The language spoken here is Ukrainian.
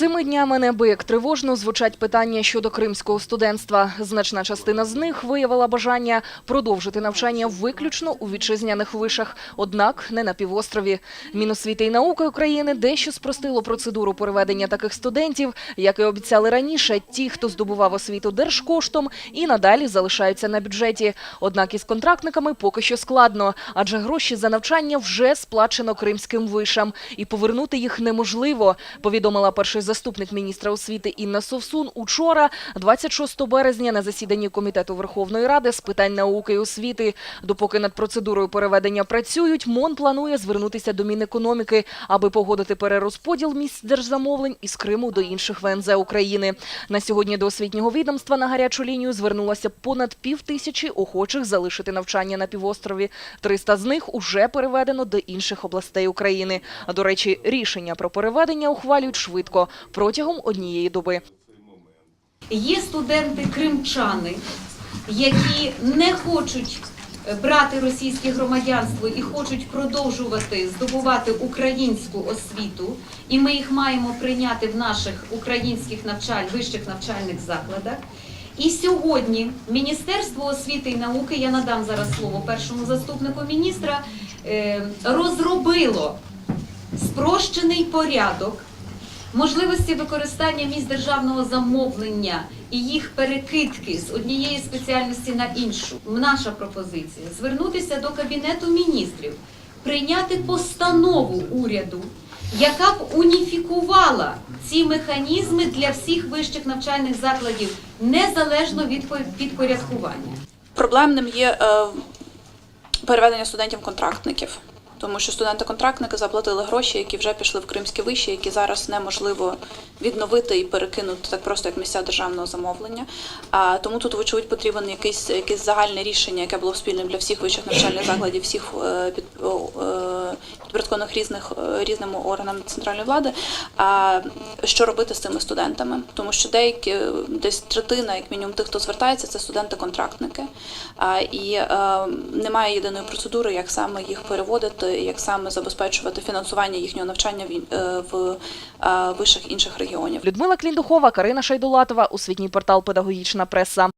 Цими днями неабияк тривожно звучать питання щодо кримського студентства. Значна частина з них виявила бажання продовжити навчання виключно у вітчизняних вишах, однак не на півострові. Міносвіти і науки України дещо спростило процедуру переведення таких студентів, як і обіцяли раніше. Ті, хто здобував освіту держкоштом, і надалі залишаються на бюджеті. Однак із контрактниками поки що складно, адже гроші за навчання вже сплачено кримським вишам, і повернути їх неможливо. Повідомила перший заступник міністра освіти Інна Совсун учора, 26 березня, на засіданні комітету Верховної Ради з питань науки і освіти. Допоки над процедурою переведення працюють, МОН планує звернутися до Мінекономіки, аби погодити перерозподіл місць держзамовлень із Криму до інших ВНЗ України. На сьогодні до освітнього відомства на гарячу лінію звернулося понад пів тисячі охочих залишити навчання на півострові. 300 з них уже переведено до інших областей України. А до речі, рішення про переведення ухвалюють швидко протягом однієї доби. Є студенти кримчани, які не хочуть е, брати російське громадянство і хочуть продовжувати здобувати українську освіту, і ми їх маємо прийняти в наших українських навчаль, вищих навчальних закладах. І сьогодні Міністерство освіти і науки, я надам зараз слово першому заступнику міністра, е, розробило спрощений порядок можливості використання місць державного замовлення і їх перекидки з однієї спеціальності на іншу. Наша пропозиція звернутися до Кабінету міністрів, прийняти постанову уряду, яка б уніфікувала ці механізми для всіх вищих навчальних закладів незалежно від підпорядкування. Проблемним є е, переведення студентів-контрактників, тому що студенти-контрактники заплатили гроші, які вже пішли в кримські виші, які зараз неможливо відновити і перекинути так просто як місця державного замовлення. А тому тут, вочевидь, потрібен якийсь якесь загальне рішення, яке було спільним для всіх вищих навчальних закладів, всіх е, під, підпорядкованих різних е, різним органам центральної влади. А що робити з цими студентами? Тому що деякі десь третина, як мінімум, тих, хто звертається, це студенти-контрактники. І е, немає єдиної процедури, як саме їх переводити, як саме забезпечувати фінансування їхнього навчання в, е, вишах інших регіонів. Людмила Кліндухова, Карина Шайдулатова, освітній портал Педагогічна преса.